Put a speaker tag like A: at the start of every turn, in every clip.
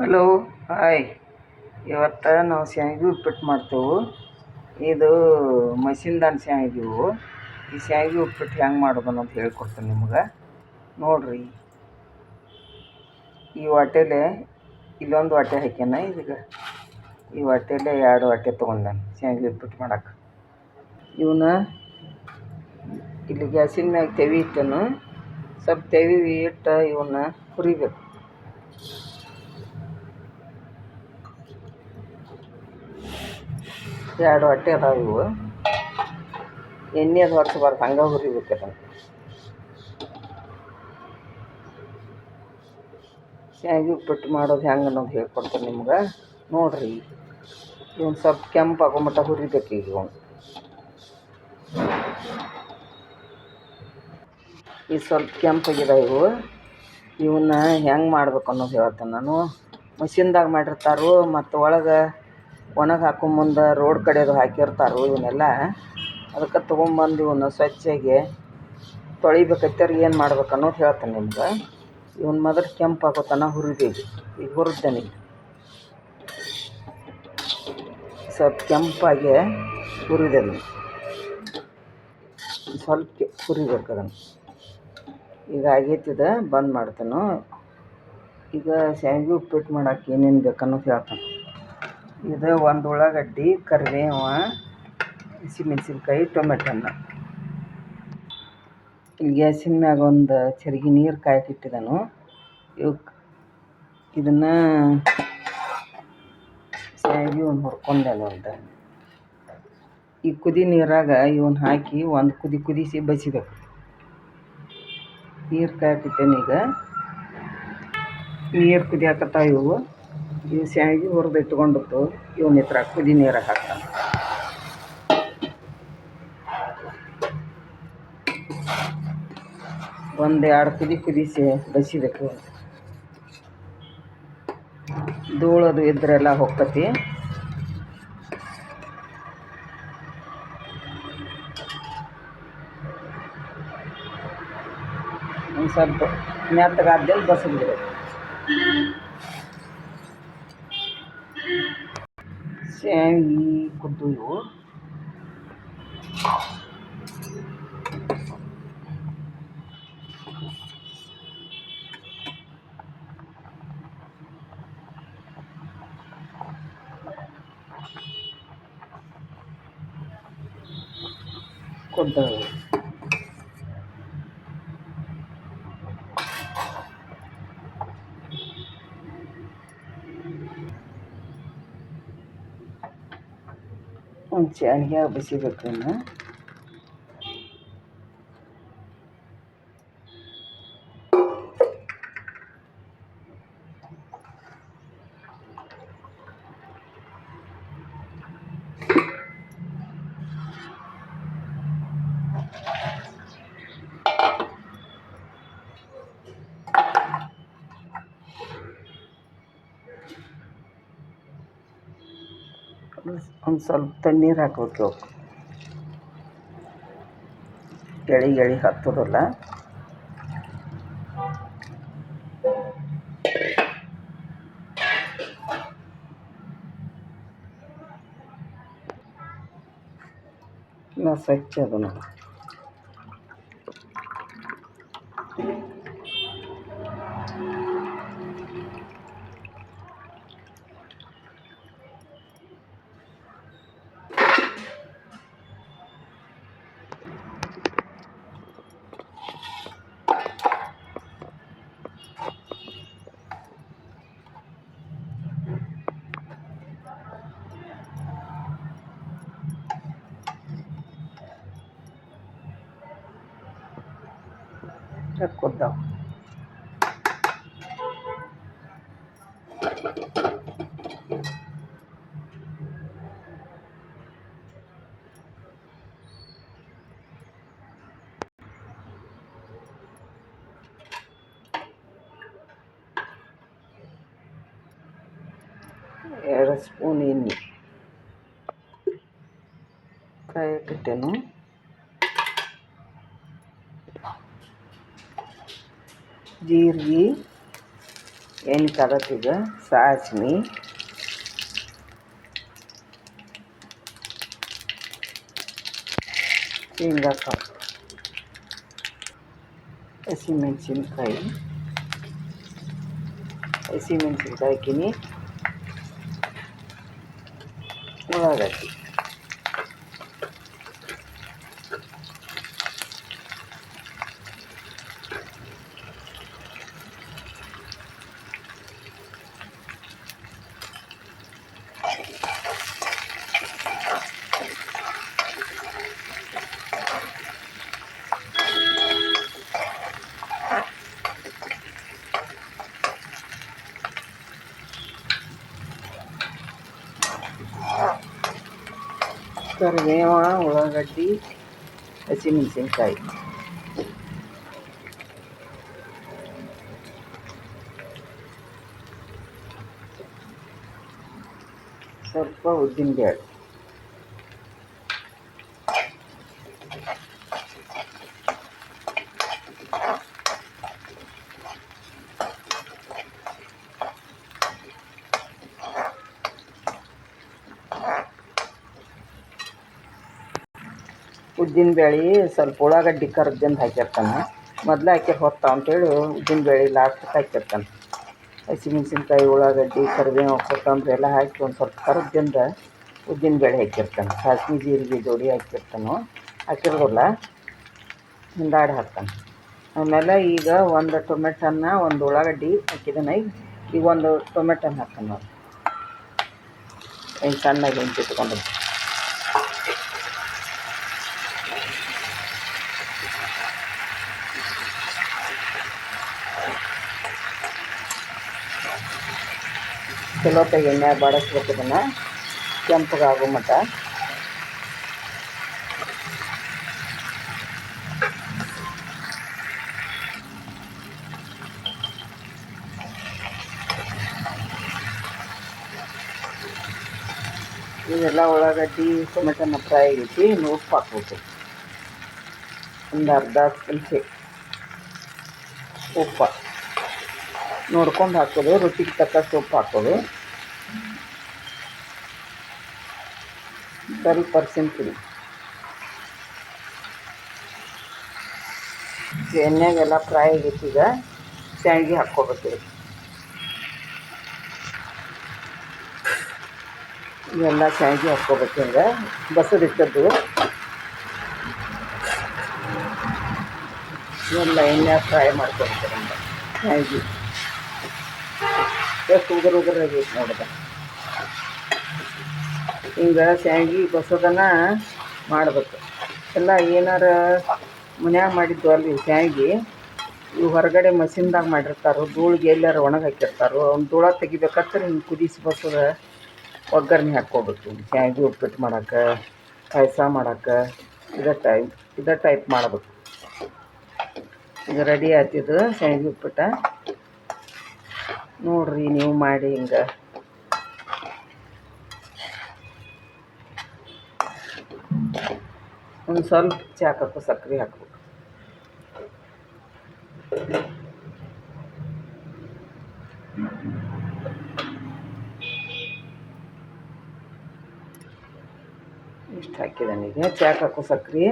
A: Hello, hi. ಇವತ್ತು ನಾವು ಶಾವಿಗೆ ಉಪ್ಪಿಟ್ಟು ಮಾಡ್ತೇವೆ. ಇದು ಮಸಿನ್ದಾನ್ ಶಾವಿಗೆ ಈ ಶಾವಿಗೆ ಉಪ್ಪಿಟ್ಟು ಹೆಂಗೆ ಮಾಡೋದು ಅನ್ನೋದು ಹೇಳ್ಕೊಡ್ತೀನಿ ನಿಮ್ಗೆ. ನೋಡಿರಿ. ಈ ಹೊಟ್ಟೆಲೆ ಇಲ್ಲೊಂದು ವಾಟೆ ಹಾಕ್ಯಾನ ಇದೀಗ ಈ ಹೊಟ್ಟೆಲೆ ಎರಡು ವಾಟೆ ತೊಗೊಂಡಾನ ಶಾವಿಗೆ ಉಪ್ಪಿಟ್ಟು ಮಾಡಕ್ಕೆ ಇವನ್ನ ಇಲ್ಲಿ ಗ್ಯಾಸಿನ ಮ್ಯಾಗ ತೆವಿ ಇಟ್ಟನು. ಸ್ವಲ್ಪ ತೆವಿ ಇಟ್ಟು ಇವನ್ನ ಹುರಿಬೇಕು. ಎರಡು ಹೊಟ್ಟೆ ಅದಾವೆ ಇವು. ಎಣ್ಣೆ ಅದು ಹೊಡ್ಸಬಾರ್ದು ಹಂಗೆ ಹುರಿಬೇಕು ಶಾವಿಗೆ ಉಪ್ಪಿಟ್ಟು ಮಾಡೋದು ಹೆಂಗೆ ಅನ್ನೋದು ಹೇಳ್ಕೊಡ್ತೇನೆ ನಿಮ್ಗೆ. ನೋಡಿರಿ, ಇವನು ಸ್ವಲ್ಪ ಕೆಂಪು ಆಗೋ ಮಟ್ಟ ಹುರಿಬೇಕು ಈಗ ಇವನು. ಈ ಸ್ವಲ್ಪ ಕೆಂಪಾಗಿದೆ ಇವು. ಇವನ್ನ ಹೆಂಗೆ ಮಾಡ್ಬೇಕು ಅನ್ನೋದು ಹೇಳ್ತೇನೆ ನಾನು. ಮಷಿನ್ದಾಗ ಮಾಡಿರ್ತಾರೋ, ಮತ್ತು ಒಳಗೆ ಒಣಗಿ ಹಾಕೋ ಮುಂದೆ ರೋಡ್ ಕಡೆದು ಹಾಕಿರ್ತಾರೆ ಇವನ್ನೆಲ್ಲ. ಅದಕ್ಕೆ ತೊಗೊಂಬಂದು ಇವನ್ನ ಸ್ವಚ್ಛಗೆ ತೊಳಿಬೇಕೈತರ್ ಏನು ಮಾಡ್ಬೇಕು ಅನ್ನೋದು ಹೇಳ್ತಾನೆ ನಿಮ್ಗೆ. ಇವನ್ ಮೊದಲು ಕೆಂಪು ಹಾಕೋತನ ತನಕ ಈಗ ಹುರಿದ್ದೇನೆ ಈಗ ಸ್ವಲ್ಪ ಕೆಂಪಾಗಿ ಹುರಿದೇನೆ. ಸ್ವಲ್ಪ ಹುರಿಬೇಕು ಅದನ್ನು. ಈಗ ಆಗೈತಿದ ಬಂದ್ ಮಾಡ್ತೇನೆ. ಈಗ ಶಾವಿಗೆ ಉಪ್ಪಿಟ್ಟು ಮಾಡೋಕೆ ಏನೇನು ಬೇಕನ್ನೋದು ಹೇಳ್ತಾನೆ. ಇದು ಒಂದು ಉಳ್ಳಾಗಡ್ಡಿ ಕರಿಬೇವ ಹಸಿಮೆಣ್ಸಿನ್ಕಾಯಿ ಟೊಮೆಟೊ ಗ್ಯಾಸಿನ ಮ್ಯಾಗ ಒಂದು ಚರಿಗೆ ನೀರು ಕಾಯಕ್ಕೆ ಇಟ್ಟಿದ್ದಾನು ಇವಕ್ಕೆ ಇದನ್ನು ಸರಿಯಾಗಿ ಒಂದು ಹುರ್ಕೊಂಡೆ ಒಂದು ಈ ಕುದಿ ನೀರಾಗ ಇವನ್ನ ಹಾಕಿ ಒಂದು ಕುದಿ ಕುದಿಸಿ ಬಸಿಬೇಕು. ನೀರು ಕಾಯಕಿಟ್ಟೇನೆ ಈಗ. ನೀರು ಕುದಿಯಾಕತ್ತಾವ ಇವು. ಇವು ಶಾವಿಗೆ ಹುರಿದು ಇಟ್ಕೊಂಡಿತ್ತು ಇವನ್ನ ಇತ್ರ ಕುದಿ ನೀರಾಗ ಹಾಕ್ತಾನೆ ಒಂದು ಎರಡು ಕುದಿ ಕುದಿಸಿ ಬಸಿಬೇಕು ಧೂಳದು ಇದ್ರೆಲ್ಲ ಹೊಕ್ಕತಿ ಒಂದು ಸ್ವಲ್ಪ ಮೆತ್ತಗಾದ್ದಲ್ಲಿ ಬಸಿಬಿಡ್ಬೇಕು ಶಾವಿಗೆ ಕುದ್ದು ಇವು ಕುದ್ದವು ಒಂದು ಶಾವಿಗೆ ಬಸಿಬೇಕು ಒಂದು ಸ್ವಲ್ಪ ತಣ್ಣೀರು ಹಾಕ್ಬೇಕು ಅವಕ್ಕೆ ಎಳಿ ಎಳಿ ಹತ್ತೋದಲ್ಲ? ಇನ್ನು ಸ್ವಚ್ಛ ಅದು ನೋಡಿ ಕುದ್ದಾವ ಎರಡು ಸ್ಪೂನ್ ಎಣ್ಣೆ ಕಾಯಕ್ಕಿಟ್ಟೆನು ಜೀರಿಗೆ ಎಣ್ಣೆ ಕಾದತ್ತೀಗ ಸಾಸ್ಮಿ ಶೇಂಗಾ ಕಾಳು ಹಸಿಮೆಣಸಿನ್ಕಾಯಿ ಹಸಿಮೆಣಸಿನ್ಕಾಯಿ ಹಾಕಿನಿ ಉಳ್ಳಾಗಡ್ಡಿ ಕರಿಬೇವ ಉಳ್ಳಾಗಡ್ಡಿ ಹಸಿಮೆಣಸಿನ್ಕಾಯಿ ಸ್ವಲ್ಪ ಉದ್ದಿನಬೇಳೆ ಉದ್ದಿನ ಬೇಳೆ ಸ್ವಲ್ಪ ಉಳ್ಳಾಗಡ್ಡಿ ಕರ್ದಿಂದ ಹಾಕಿರ್ತಾನೆ ಮೊದಲು ಹಾಕಿ ಹೊತ್ತಾವ ಅಂತೇಳಿ ಉದ್ದಿನ ಬೇಳೆ ಲಾಸ್ಟಿಗೆ ಹಾಕಿರ್ತಾನೆ ಹಸಿಮೆಣ್ಸಿನ್ಕಾಯಿ, ಉಳ್ಳಾಗಡ್ಡಿ ಕರಿಬೇವು ಕೊತ್ತಂಬರಿ ಎಲ್ಲ ಹಾಕಿ ಒಂದು ಸ್ವಲ್ಪ ಕರ್ದಿಂದ ಉದ್ದಿನ ಬೇಳೆ ಹಾಕಿರ್ತಾನೆ ಸಾಸ್ವೆ, ಜೀರಿಗೆ ಜೋಡಿ ಹಾಕಿರ್ತಾನೆ ಹಾಕಿರೋದಿಲ್ಲ. ಹಿಂದಾಡಿ ಹಾಕ್ತಾನೆ. ಆಮೇಲೆ ಈಗ ಒಂದು ಟೊಮೆಟನ್ನ, ಒಂದು ಉಳ್ಳಾಗಡ್ಡಿ ಹಾಕಿದ್ದಾನೆ ಈಗ ಒಂದು ಟೊಮೆಟನ್ನ ಹಾಕ್ತಾನೆ ನೋಡಿ ಸಣ್ಣಗೆ ಹೆಂಚಿಟ್ಕೊಂಡು ಚಲೋತ್ತಾಗಿ ಎಣ್ಣೆ ಬಾಡಿಸ್ಬೇಕು ಇದನ್ನು. ಕೆಂಪಗಾಗೋ ಮಟ್ಟ. ಇದೆಲ್ಲ ಉಳ್ಳಾಗಡ್ಡಿ ಟೊಮೆಟೊನ ಫ್ರೈ ಆಗೈತಿ ಇನ್ನು ಉಪ್ಪು ಹಾಕ್ಬೇಕು. ಒಂದು ಅರ್ಧ ಸ್ಪೂನ್ಸೆ ಉಪ್ಪು ನೋಡ್ಕೊಂಡು ಹಾಕೋದು ರುಚಿಗೆ ತಕ್ಕಷ್ಟು ಉಪ್ಪು ಹಾಕೋದು ಸ್ವಲ್ಪ ಪರ್ಸೆಂಟ್ ಪುಡಿ ಎಣ್ಣೆಗೆಲ್ಲ ಫ್ರೈ ಆಗೈತಿ ಶಾವಿಗೆ ಹಾಕ್ಕೋಬೇಕು. ಇವೆಲ್ಲ ಶಾವಿಗೆ ಹಾಕ್ಕೋಬೇಕು ಹಿಂಗೆ ಇಟ್ಟದ್ದು. ಇವೆಲ್ಲ ಎಣ್ಣೆ ಫ್ರೈ ಮಾಡ್ಕೊಬೇಕು ಶಾವಿಗೆ ಎಷ್ಟು ಉದುರು ಉದುರಾಗಿ ನೋಡಿದ ಹಿಂಗೆ ಶಾವಿಗೆ ಬಸೋದನ್ನ ಮಾಡ್ಬೇಕು. ಎಲ್ಲ ಏನಾರ ಮನ್ಯಾಗ ಮಾಡಿದ್ದು ಅಲ್ಲಿ ಶಾವಿಗೆ, ಇವು ಹೊರಗಡೆ ಮಷಿನ್ದಾಗ ಮಾಡಿರ್ತಾರೆ, ಧೂಳಿಗೆ ಎಲ್ಲಾರು ಒಣಗಿ ಹಾಕಿರ್ತಾರೋ, ಅವ್ನು ಧೂಳ ತೆಗಿಬೇಕಾದ್ರೆ ಹಿಂಗೆ ಕುದಿಸಿ ಬಸೋದ ಒಗ್ಗರಣೆ ಹಾಕ್ಕೋಬೇಕು. ಶಾವಿಗೆ ಉಪ್ಪಿಟ್ಟು ಮಾಡಕ್ಕೆ ಪಾಯಸ ಮಾಡಕ್ಕೆ ಇದೇ ಟೈಪ್ ಇದೇ ಟೈಪ್ ಮಾಡಬೇಕು. ಈಗ ರೆಡಿ ಆಯ್ತಿದ್ದು ಶ್ಯಾಂಗಿ ಉಪ್ಪಿಟ್ಟು. ನೋಡ್ರಿ ನೀವು ಮಾಡಿ ಹಿಂಗೆ. ಒಂದು ಸ್ವಲ್ಪ ಚಾಕಕ್ಕೂ ಸಕ್ಕರೆ ಹಾಕ್ಬೇಕು. ಇಷ್ಟು ಹಾಕಿದ್ದಾನೆ ಈಗ. ಚಾಕ್ ಹಾಕೋ ಸಕ್ರೆ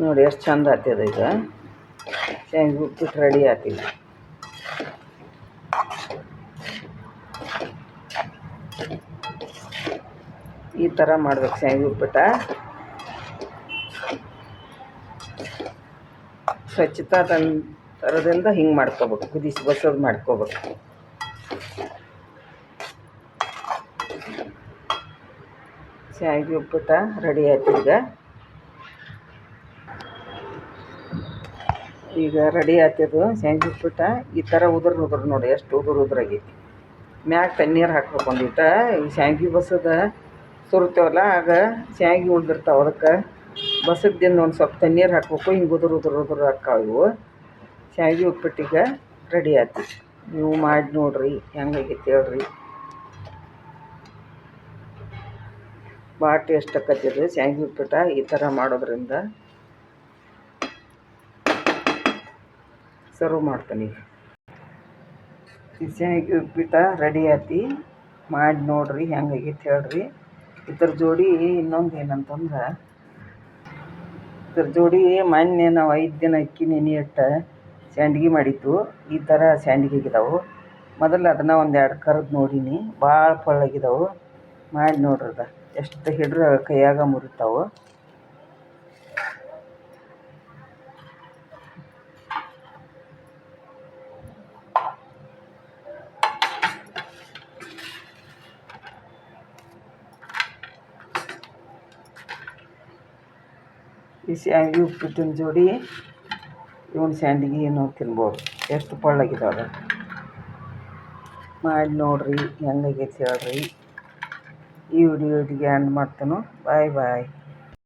A: ನೋಡಿ ಎಷ್ಟು ಚಂದ ಆಗ್ತದ ಈಗ. ಶಾವಿಗೆ ಉಪ್ಪಿಟ್ಟು ರೆಡಿ ಆತಿಲ್ಲ ಈ ಥರ ಮಾಡ್ಬೇಕು ಶಾವಿಗೆ ಉಪ್ಪಿಟ್ಟ. ಸ್ವಚ್ಛತಾ ತನ್ ಥರದಿಂದ ಹಿಂಗೆ ಮಾಡ್ಕೋಬೇಕು ಕುದಿಸಿ ಬಸೋದು ಮಾಡ್ಕೋಬೇಕು. ಶಾವಿಗೆ ಉಪ್ಪಿಟ್ಟ ರೆಡಿ ಆಯ್ತು ಈಗ. ಈಗ ರೆಡಿ ಆಯ್ತದು ಶಾವಿಗೆ ಉಪ್ಪಿಟ್ಟ ಈ ಥರ ಉದುರು ಉದುರು ನೋಡಿ, ಎಷ್ಟು ಉದುರು ಉದುರಾಗೈತಿ ಮ್ಯಾಗ ತಣ್ಣೀರು ಹಾಕ್ಬೇಕು ಈ ಶಾವಿಗೆ ಬಸದ ಸುರ್ತೇವಲ್ಲ, ಆಗ ಶಾವಿಗೆ ಉಳ್ದಿರ್ತಾವೆ ಅದಕ್ಕೆ. ಬಸದ್ದಿಂದ ಒಂದು ಸ್ವಲ್ಪ ತಣ್ಣೀರು ಹಾಕ್ಬೇಕು, ಹಿಂಗೆ ಉದುರು ಉದುರು ಉದುರು ಹಾಕ್ಕಾವ ಇವು ಶಾವಿಗೆ ಉಪ್ಪಿಟ್ಟಿಗೆ ರೆಡಿ ಆಯ್ತು. ನೀವು ಮಾಡಿ ನೋಡ್ರಿ ಹೆಂಗಾಗೈತಿ ಹೇಳ್ರಿ. ಭಾಳ ಟೇಸ್ಟ್ ಆಕತ್ತಿದು ಶಾವಿಗೆ ಉಪ್ಪಿಟ್ಟು, ಈ ಥರ ಮಾಡೋದ್ರಿಂದ. ಸರ್ವ್ ಮಾಡ್ತೀನಿ. ಶಾವಿಗೆ ಉಪ್ಪಿಟ್ಟು ರೆಡಿ ಆಯ್ತು. ಮಾಡಿ ನೋಡಿರಿ ಹೆಂಗಾಗೈತೆ ಹೇಳ್ರಿ. ಇದ್ರ ಜೋಡಿ ಇನ್ನೊಂದು ಏನಂತಂದ್ರೆ ಇದ್ರ ಜೋಡಿ ಮೊನ್ನೆ ನಾವು ಐದು ದಿನ ಅಕ್ಕಿ ನೆನೆ ಇಟ್ಟು ಸಂಡ್ಗೆ ಮಾಡಿದ್ದು. ಈ ಥರ ಸಂಡ್ಗೆ ಆಗಿದಾವೆ ಮೊದಲು ಅದನ್ನು ಒಂದು ಎರಡು ಕರ್ದು ನೋಡೀನಿ. ಭಾಳ ಪಳ್ಳಗಿದಾವೆ. ಮಾಡಿ ನೋಡ್ರಿ ಅದು. ಎಷ್ಟು ಹಿಡ್ರೆ ಕೈಯಾಗ ಮುರಿತಾವೆ. ಈ ಸ್ಯಾಂಡ್ಗಿ ಉಪ್ಪಿಟ್ಟಿನ ಜೋಡಿ ಇವನ್ ಸ್ಯಾಂಡಿಗೆ ಏನು ತಿನ್ಬೋದು. ಎಷ್ಟು ಪಳ್ಳಗಿದಾವೆ ಮಾಡಿ ನೋಡ್ರಿ, ಹೆಂಗಾಗೈತೆ ಹೇಳ್ರಿ. ಈ ವಿಡಿಯೋ ಇಲ್ಲಿಗೆ ಎಂಡ್ ಮಾಡ್ತೇನೋ. ಬಾಯ್ ಬಾಯ್